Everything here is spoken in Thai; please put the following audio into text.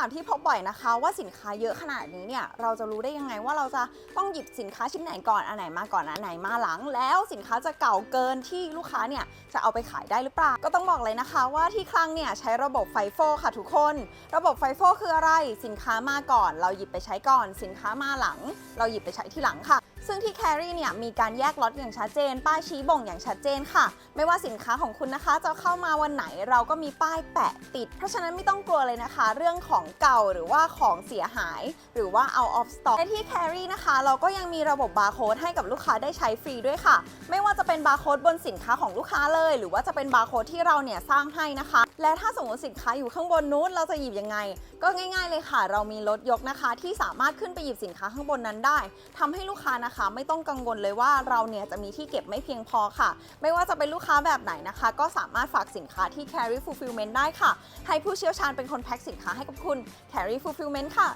ามที่พบบ่อยนะคะว่าสินค้าเยอะขนาดนี้เนี่ยเราจะรู้ได้ยังไงว่าเราจะต้องหยิบสินค้าชิ้นไหนก่อนอันไหนมาก่อนอันไหนมาหลัง แล้วสินค้าจะเก่าเกินที่ลูกค้าเนี่ยจะเอาไปขายได้หรือเปล่า ก็ต้องบอกเลยนะคะว่าที่คลังเนี่ยใช้ระบบไฟโฟค่ะทุกคน ระบบไฟโฟคืออะไร สินค้ามาก่อน เราหยิบไปใช้ก่อน สินค้ามาหลัง เราหยิบไปใช้ที่หลังค่ะซึ่งที่แครี่เนี่ยมีการแยกล็อตอย่างชัดเจน ป้ายชี้บ่งอย่างชัดเจนค่ะ ไม่ว่าสินค้าของคุณนะคะ จะเข้ามาวันไหนเราก็มีป้ายแปะติด เพราะฉะนั้นไม่ต้องกลัวเลยนะคะ เรื่องของเก่าหรือว่าของเสียหาย หรือว่า out of stock ในที่แครี่นะคะ เราก็ยังมีระบบบาร์โค้ดให้กับลูกค้าได้ใช้ฟรีด้วยค่ะ ไม่ว่าจะเป็นบาร์โค้ดบนสินค้าของลูกค้าเลย หรือว่าจะเป็นบาร์โค้ดที่เราเนี่ยสร้างให้นะคะ และถ้าสมมติสินค้าอยู่ข้างบนนู้นเราจะหยิบยังไง ก็ง่าย ๆเลยค่ะ เรามีรถยกนะคะ ที่สามารถขึ้นไปหยิบสินค้าข้างบนนั้นได้ทำให้ลูกค้านะคะ ไม่ต้องกังวลเลยว่าเราเนี่ยจะมีที่เก็บไม่เพียงพอค่ะ ไม่ว่าจะเป็นลูกค้าแบบไหนนะคะ ก็สามารถฝากสินค้าที่ Carry Fulfillment ได้ค่ะ ให้ผู้เชี่ยวชาญเป็นคนแพ็คสินค้าให้กับคุณ Carry Fulfillment ค่ะ